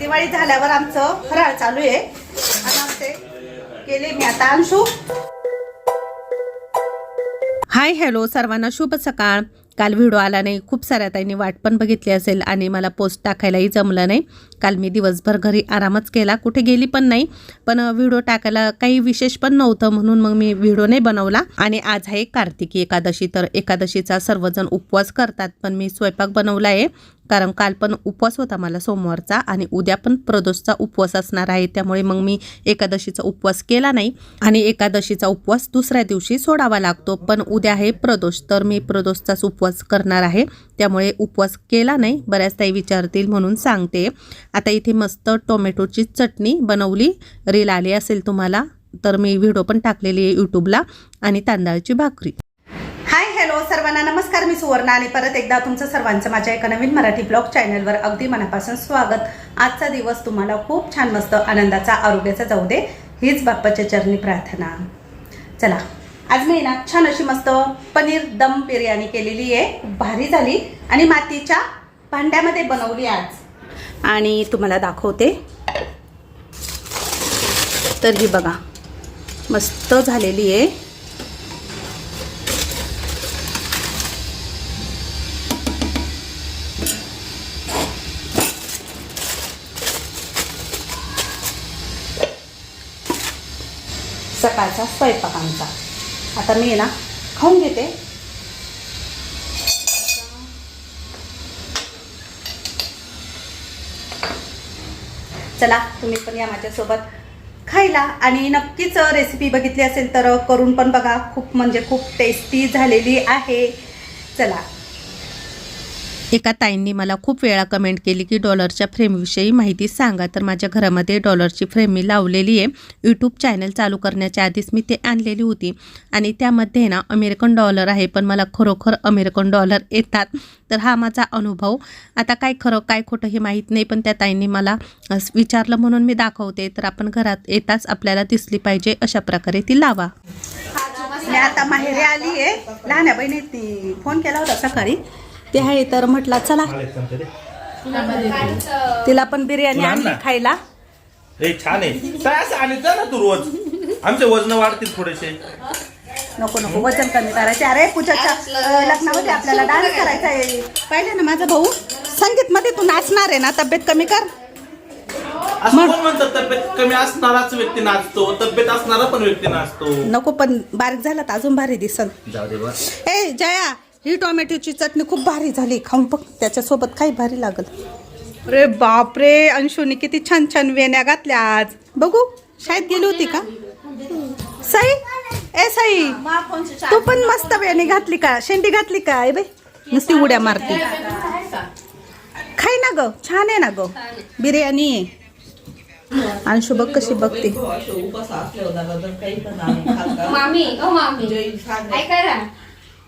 दिवाळी झाल्यावर आमचं फराळ चालू आहे. केले मी आता अंशू. हाय हॅलो सर्वांना शुभ सकाळ. काल व्हिडिओ आला नाही खूप साऱ्या ताईंनी वाट पण बघितली असेल आणि मला पोस्ट टाकायलाही जमलं नाही. काल मी दिवसभर घरी आरामच केला कुठे गेली पण नाही. पण व्हिडिओ टाकायला काही विशेष पण नव्हतं म्हणून मग मी व्हिडिओ नाही बनवला. आणि आज आहे कार्तिकी एकादशी तर एकादशीचा सर्वजण उपवास करतात पण मी स्वयंपाक बनवला आहे. कारण काल पण उपवास होता मला सोमवारचा आणि उद्या पण प्रदोषचा उपवास असणार आहे. त्यामुळे मग मी एकादशीचा उपवास केला नाही आणि एकादशीचा उपवास दुसऱ्या दिवशी सोडावा लागतो. पण उद्या आहे प्रदोष तर मी प्रदोषचाच उपवास करणार आहे. त्यामुळे उपवास केला नाही. बऱ्याच ताई विचारतील म्हणून सांगते. आता इथे मस्त टोमॅटोची चटणी बनवली. रील आली असेल तुम्हाला तर मी व्हिडिओ पण टाकलेली आहे यूट्यूबला आणि तांदळाची भाकरी. सर्वांना नमस्कार मी सुवर्णा आणि परत एकदा तुमचं सर्वांचं माझ्या एका नवीन मराठी ब्लॉग चॅनलवर अगदी मनापासून स्वागत. आजचा दिवस तुम्हाला खूप छान मस्त आनंदाचा आरोग्याचा जाऊ दे हीच बाप्पाच्या चरणी प्रार्थना. चला आज मी ना छान अशी मस्त पनीर दम बिर्याणी केलेली आहे. भारी झाली आणि मातीच्या भांड्यामध्ये बनवली आज. आणि तुम्हाला दाखवते. तर ही बघा मस्त झालेली आहे. सकाळचा स्वयंपाक आमचा. आता मी ना खाऊन घेते. चला तुम्ही पण या माझ्यासोबत खायला. आणि नक्कीच रेसिपी बघितली असेल तर करून पण बघा. खूप म्हणजे खूप टेस्टी झालेली आहे. चला. एका ताईंनी मला खूप वेळा कमेंट केली की डॉलरच्या फ्रेमविषयी माहिती सांगा. तर माझ्या घरामध्ये डॉलरची फ्रेम मी लावलेली आहे. यूट्यूब चॅनल चालू करण्याच्या आधीच मी ते आणलेली होती. आणि त्यामध्ये ना अमेरिकन डॉलर आहे पण मला खरोखर अमेरिकन डॉलर येतात. तर हा माझा अनुभव. आता काय खरं काय खोटं हे माहीत नाही पण त्या ताईंनी मला विचारलं म्हणून मी दाखवते. तर आपण घरात येताच आपल्याला दिसली पाहिजे अशा प्रकारे ती लावा. मी आता माहेरी आली आहे लहान्या बहिणी ती फोन केला होता सकाळी. ते आहे तर म्हटलं चला. तिला पण बिर्याणी तुला आण आणली ना. खायला. छान आहे. काय असं आणि जा ना तू रोज. आमचे वजन वाढतील थोडेसे. नको नको वजन कमी करायचे. अरे पूजाच्या अं, लग्नामध्ये आपल्याला डान्स करायचा आहे. पाहिले ना माझा भाऊ? संगीत मध्ये तू नाचणार आहे ना तब्येत कमी कर. असं कोण म्हणतात तब्येत कमी असणाराच व्यक्ती नाचतो तब्येत असणारा पण व्यक्ती नाचतो. नको पण बारीक झाला तर अजून भारी दिसल जाऊ दे बा. ए जया ही टोमॅटोची चटणी खूप भारी झाली. खाऊन बघ त्याच्यासोबत काही भारी लागल. अरे बापरे अंशुनी किती छान छान वेण्या घातल्या आज. बघू शाळेत गेली होती का? साई ए साई तू पण मस्त वेणी घातली का? शेंडी घातली का ए बाई? नुसती उड्या मारते. खाय ना ग छान आहे ना ग. बिर्याणी आहे. अंशू बघ कशी बघते. मामी ओ मामी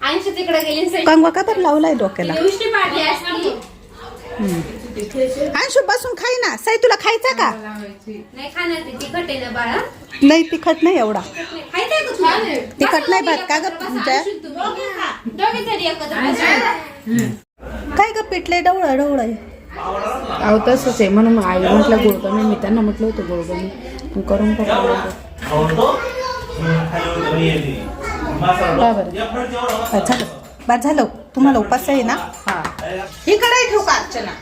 तिकडे गेली कंगवा का बरं लावलाय डोक्याला? दिवशी पाडली असती. अंशू बसून खाई ना. साई तुला खायचा का? नाही खाणार ती तिखट आहे ना बाळा. नाही तिखट नाही एवढा. खायचंय का तुला? तिखट नाही भात का ग? तुझ्या दोघे तरी एकत्र बसा. काय ग पिटले डवळ डवळ अहो तसंच आहे. म्हणून आई म्हटलं कमी मी त्यांना म्हटलं होतं गोड कमी करून टाकलं झालं झालं तुम्हाला उपास आहे ना ही. कढाई ठेवू का अर्चना?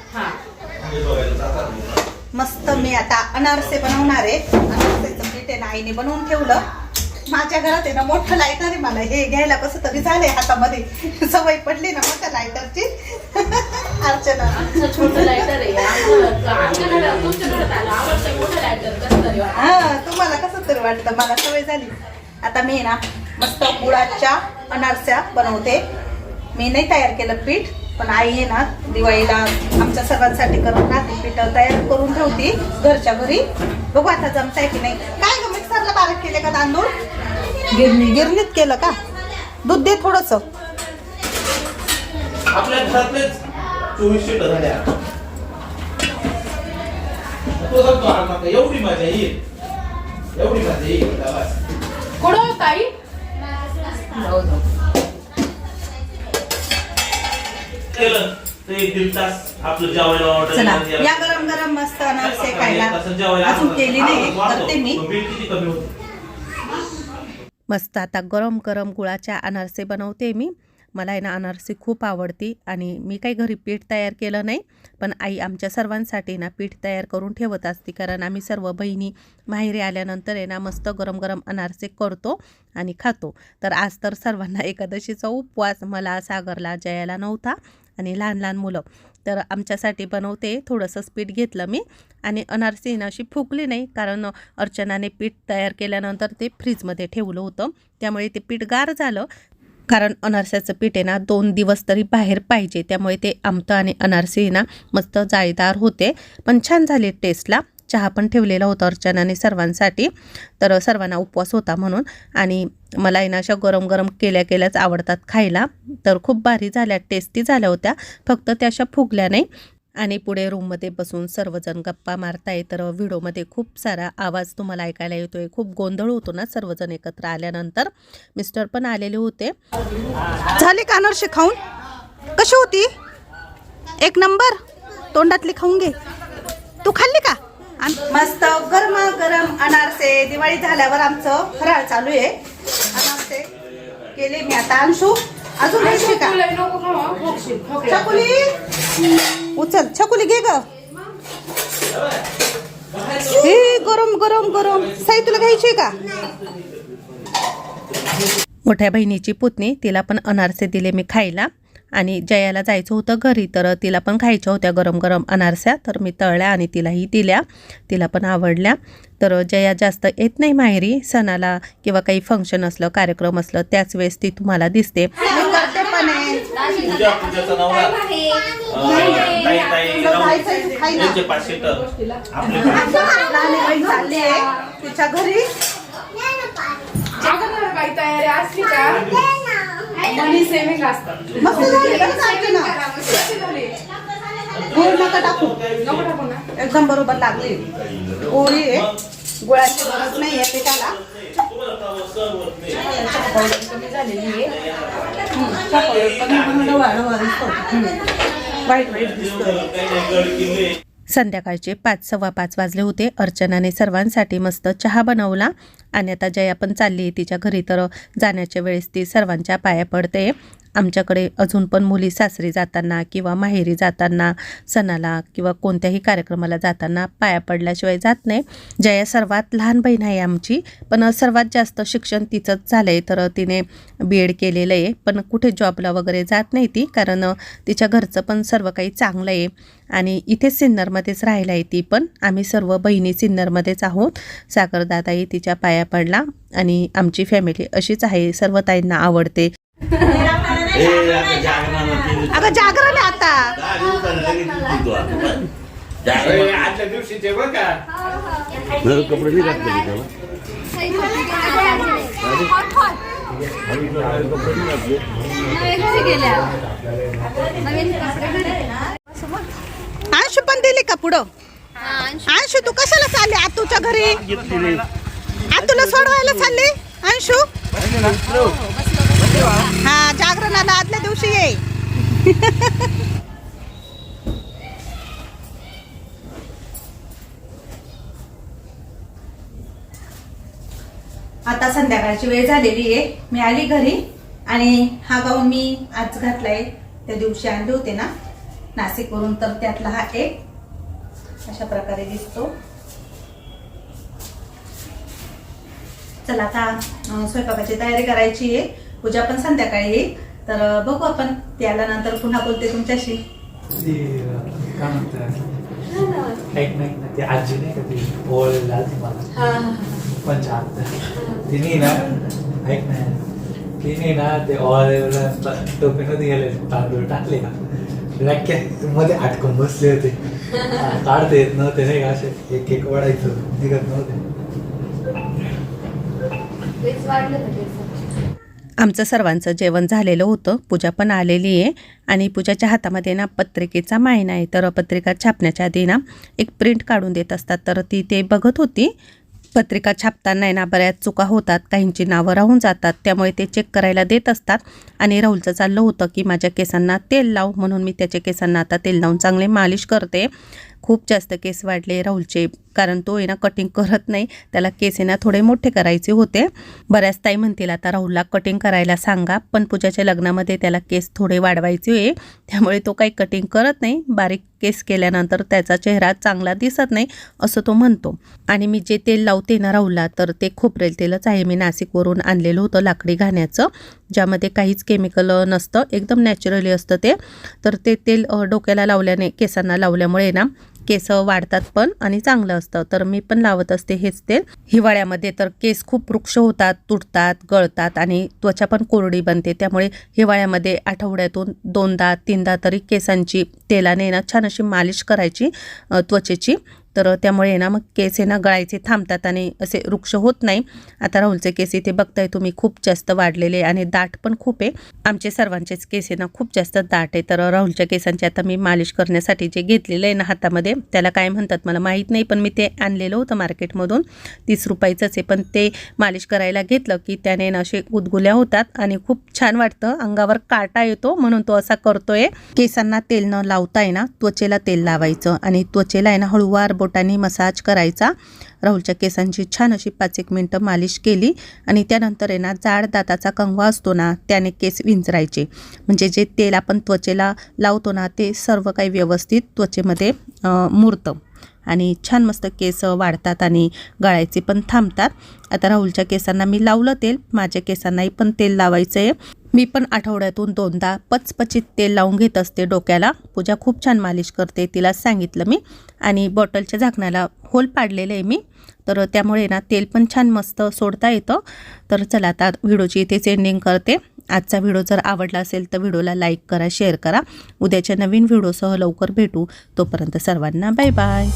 मस्त मी आता अनारसे बनवणार आहे. अनारसेचं पीठ आहे ना आईने बनवून ठेवलं. माझ्या घरात आहे ना मोठं लायटर आहे मला. हे घ्यायला कसं तरी झालंय हातामध्ये. सवय पडली ना मोठ्या लायटरची अर्चना. हा तुम्हाला कसं तरी वाटतं? मला सवय झाली. आता मी ना मस्त गुळाच्या अनारस्या बनवते. मी नाही तयार केलं पीठ पण आई आहे ना दिवाळीला आमच्या सर्वांसाठी करून राहते. पीठ तयार करून ठेवती घरच्या घरी. बघू आता जमताय की नाही. काय ग मिक्सरला बारीक केले का तांदूळ? गिरणी. गिरणीत केलं का? दूध दे थोडस. आपल्या घरातलेच चोवीस तो हा एवढी मजा येईल. एवढी मजा येईल. कुठं होता आई केलं. तर एक दीड तास आपलं जेवायला ऑर्डर चला या गरम गरम मस्त अनारसे खायला. अजून केली नाही करते मी. बिल किती कमी होतं? मस्त आता गरम गरम गुळाच्या अनारसे बनवते मी. मला आहे ना अनारसी खूप आवडती आणि मी काही घरी पीठ तयार केलं नाही पण आई आमच्या सर्वांसाठी ना पीठ तयार करून ठेवत असते. कारण आम्ही सर्व बहिणी माहेरी आल्यानंतर आहे ना मस्त गरम गरम अनारसे करतो आणि खातो. तर आज तर सर्वांना एकादशीचा उपवास मला सागरला जयाला नव्हता आणि लहान लहान मुलं. तर आमच्यासाठी बनवते थोडंसं पीठ घेतलं मी आणि अनारसी ना अशी फुकली नाही कारण अर्चनाने पीठ तयार केल्यानंतर ते फ्रीजमध्ये ठेवलं होतं. त्यामुळे ते पीठ गार झालं कारण अनारसाचं पीठ आहे ना दोन दिवस तरी बाहेर पाहिजे. त्यामुळे ते आमतं आणि अनारसे ना मस्त जाळीदार होते. पण छान झाले टेस्टला. चहा पण ठेवलेला होता अर्चनाने सर्वांसाठी. तर सर्वांना उपवास होता म्हणून. आणि मला ना अशा गरम गरम केल्या केल्याच आवडतात खायला. तर खूप भारी झाल्या टेस्टी झाल्या होत्या. फक्त त्या अशा फुगल्या नाही. आणि पुढे रूममध्ये बसून सर्वजण गप्पा मारताय तर व्हिडिओमध्ये खूप सारा आवाज तुम्हाला ऐकायला येतोय. खूप गोंधळ होतो ना सर्वजण एकत्र आल्यानंतर. मिस्टर पण आलेले होते. झाली का अनारसे खाऊन? कशी होती? एक नंबर? तोंडातली खाऊन घे. तू खाल्ली का? मस्त गरमा गरम अनारसे. दिवाळी झाल्यावर आमचं फराळ चालू आहे. अनारसे केले मी आता. अंशू अजून का? उचल छकुली घे ग. हे गरम गरम गरम. साई तुला घ्यायची का? मोठ्या बहिणीची पुतणी तिला पण अनारसे दिले मी खायला. आणि जयाला जायचं होतं घरी तर तिला पण खायच्या होत्या गरम गरम अनारस्या. तर मी तळल्या आणि तिलाही दिल्या. तिला पण आवडल्या. तर जया जास्त येत नाही माहेरी. सणाला किंवा काही फंक्शन असलं कार्यक्रम असलं त्याच वेळेस ती तुम्हाला दिसते. पूजा पूजाचा नवरा. अं, ताई ताई तुला राहू खायचं आहे, तू खाई ना. यांचे पाचशे तर आपले चालली आहे. तिच्या घरी? तयारी असली का? मनी सेविंग असतात. मस्त झाली बरं चालते ना. गोड नका टाकू. नको टाकू ना. एकदम बरोबर लागली. पोळी आहे. गुळाची गरज नाही आहे पिठाला. कमी झालेली आहे. संध्याकाळचे पाच सव्वा पाच वाजले होते. अर्चनाने सर्वांसाठी मस्त चहा बनवला. आणि आता जया पण चालली आहे तिच्या घरी तर जाण्याच्या वेळेस ती सर्वांच्या पाया पडते. आमच्याकडे अजून पण मुली सासरी जाताना किंवा माहेरी जाताना सणाला किंवा कोणत्याही कार्यक्रमाला जाताना पाया पडल्याशिवाय जात नाही. जया सर्वात लहान बहीण आहे आमची पण सर्वात जास्त शिक्षण तिचंच झालं आहे तर तिने बी एड केलेलं आहे पण कुठे जॉबला वगैरे जात नाही ती कारण तिच्या घरचं पण सर्व काही चांगलं आहे. आणि इथे सिन्नरमध्येच राहिला आहे ती पण आम्ही सर्व बहिणी सिन्नरमध्येच आहोत. सागरदादाही तिच्या पाया पडला आणि आमची फॅमिली अशीच आहे सर्व ताईंना आवडते. अगं जागरण आता. कपडे अंशू पण दिली का पुढं? अंशू. तू कशाला चालली? आतूच्या घरी? तुला सोडवायला चालले? अंशू? हा जागरणाला आदल्या दिवशी ये. आता संध्याकाळची वेळ झालेली आहे. मी आली घरी आणि हा गाऊन मी आज घातलाय. त्या दिवशी आणले होते ना नाशिकवरून तर त्यातला हा एक अशा प्रकारे दिसतो. चला आता स्वयंपाकाची तयारी करायची आहे. पूजा पण संध्याकाळी येईल. तर बघू आपण ते आल्यानंतर पुन्हा बोलते तुमच्याशी. काय म्हणतात? ऐक नाही ना ती आजी नाही का ती? ओळखला ती मला. पण छान. तिने ना ऐक ना तिने ना ते ऑल टोपीमध्ये गेले तांदूळ टाकले ना. नक्की मध्ये अटकून बसले होते. काढता येत नव्हते नाही का असे? एक एक वाढायचं निघत नव्हते. आमचं सर्वांचं जेवण झालेलं होतं. पूजा पण आलेली आहे. आणि पूजाच्या हातामध्ये ना पत्रिकेचा मायना आहे. तर पत्रिका छापण्याच्या आधी ना एक प्रिंट काढून देत असतात. तर ती ते बघत होती. पत्रिका छापताना आहे ना बऱ्याच चुका होतात. काहींची नावं राहून जातात. त्यामुळे ते चेक करायला देत असतात. आणि राहुलचं चाललं होतं की माझ्या केसांना तेल लाव म्हणून मी त्याच्या केसांना आता तेल लावून चांगले मालिश करते. खूप जास्त केस वाढले राहुलचे कारण तो आहे ना कटिंग करत नाही. त्याला केस आहे ना थोडे मोठे करायचे होते. बऱ्याच ताई म्हणतील आता राहुलला कटिंग करायला सांगा. पण पूजाच्या लग्नामध्ये त्याला केस थोडे वाढवायचे आहे. त्यामुळे तो काही कटिंग करत नाही. बारीक केस केल्यानंतर त्याचा चेहरा चांगला दिसत नाही असं तो म्हणतो. आणि मी जे तेल लावते ना राहुलला तर ते खोबरेल तेलच आहे. मी नाशिकवरून आणलेलं होतं लाकडी घाण्याचं ज्यामध्ये काहीच केमिकल नसतं. एकदम नॅचरली असतं ते. तर ते तेल डोक्याला लावल्याने केसांना लावल्यामुळे ना केस वाढतात पण आणि चांगलं असतं. तर मी पण लावत असते हेच तेल. हिवाळ्यामध्ये तर केस खूप वृक्ष होतात तुटतात गळतात आणि त्वचा पण कोरडी बनते. त्यामुळे हिवाळ्यामध्ये आठवड्यातून दोनदा तीनदा तरी केसांची तेलाने ना छान अशी मालिश करायची त्वचेची. तर त्यामुळे ना मग केस आहे ना गळायचे थांबतात आणि असे वृक्ष होत नाही. आता राहुलचे केस इथे बघताय तुम्ही खूप जास्त वाढलेले आणि दाट पण खूप आहे. आमचे सर्वांचेच केस आहे ना खूप जास्त दाट आहे. तर राहुलच्या केसांची आता मी मालिश करण्यासाठी जे घेतलेलं आहे ना हातामध्ये त्याला काय म्हणतात मला माहीत नाही पण मी ते आणलेलं होतं मार्केटमधून. तीस रुपयाचंच आहे पण ते मालिश करायला घेतलं की त्याने ना असे गुदगुल्या होतात आणि खूप छान वाटतं. अंगावर काटा येतो म्हणून तो असा करतोय. केसांना तेल न लावताय ना त्वचेला तेल लावायचं आणि त्वचेला आहे ना हळूवार बोटांनी मसाज करायचा. राहुलच्या केसांची छान अशी पाच एक मिनटं मालिश केली आणि त्यानंतर आहे ना जाड दाताचा कंगवा असतो ना त्याने केस विंचरायचे. म्हणजे जे तेल आपण त्वचेला लावतो ना ते सर्व काही व्यवस्थित त्वचेमध्ये मुरतं. आणि छान मस्त केस वाढतात आणि गळायचे पण थांबतात. आता राहुलच्या केसांना मी लावलं तेल. माझ्या केसांनाही पण तेल लावायचं आहे मी पण आठवड्यातून दोनदा पचपचित तेल लावून घेत असते डोक्याला. पूजा खूप छान मालिश करते तिला सांगितलं मी. आणि बॉटलच्या झाकणाला होल पाडलेलं आहे मी. तर त्यामुळे ना तेल पण छान मस्त सोडता येतं. तर चला आता व्हिडिओची इथेच एंडिंग करते. आजचा व्हिडिओ जर आवडला असेल तर व्हिडिओला लाईक करा शेअर करा. उद्याच्या नवीन व्हिडिओसह लवकर भेटू. तोपर्यंत सर्वांना बाय बाय.